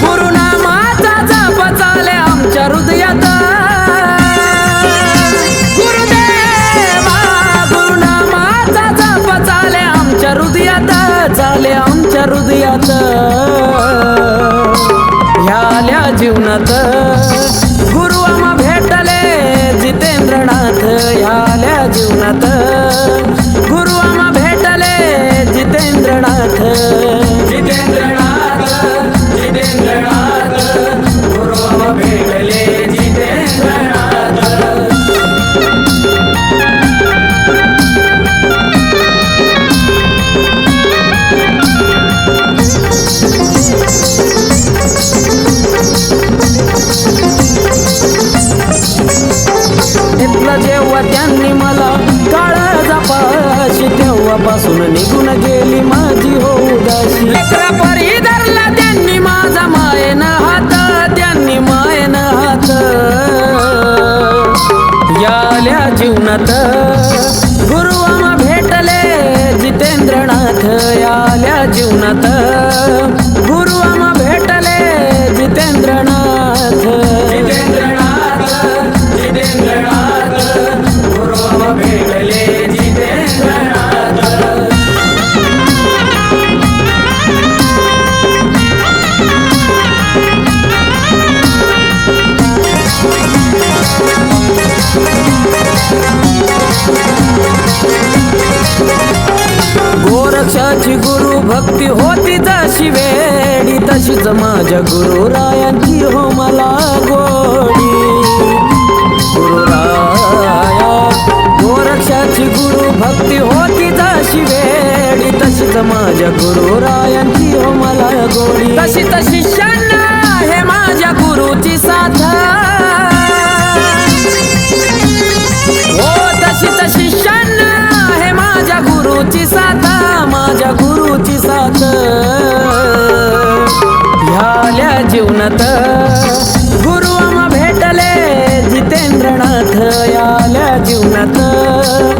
गुरुनामाचा जप चाले आमच्या हृदयात. गुरुदेवा गुरुनामाचा जप चाले आमच्या हृदयात. चाले आमच्या हृदयात. आल्या जीवनात. जेव्हा त्यांनी मला काळा जपाशी तेव्हापासून निघून गेली माझी हो उदासी. परी धरला त्यांनी माझा मायन हात त्यांनी मायन हात. याल्या जीवनात गुरुवामा भेटले जितेंद्रनाथ. याल्या जीवनात गुरुवामा भेटले जितेंद्रनाथ. गोरक्षाची गुरु भक्ती होती तशी वेडी तशीच माझ्या गुरु रायांची हो मला गो माझ्या गुरु रायांची हो मला गोडी. तशी तशी शिष्यांना हे माझ्या गुरुची साथ. हो तशी तशी शिष्यांना हे माझ्या गुरुची साथ माझ्या गुरुची साथ. झाल्या जीवनात गुरु आम्हा भेटले जितेंद्रनाथ याल्या जीवनात.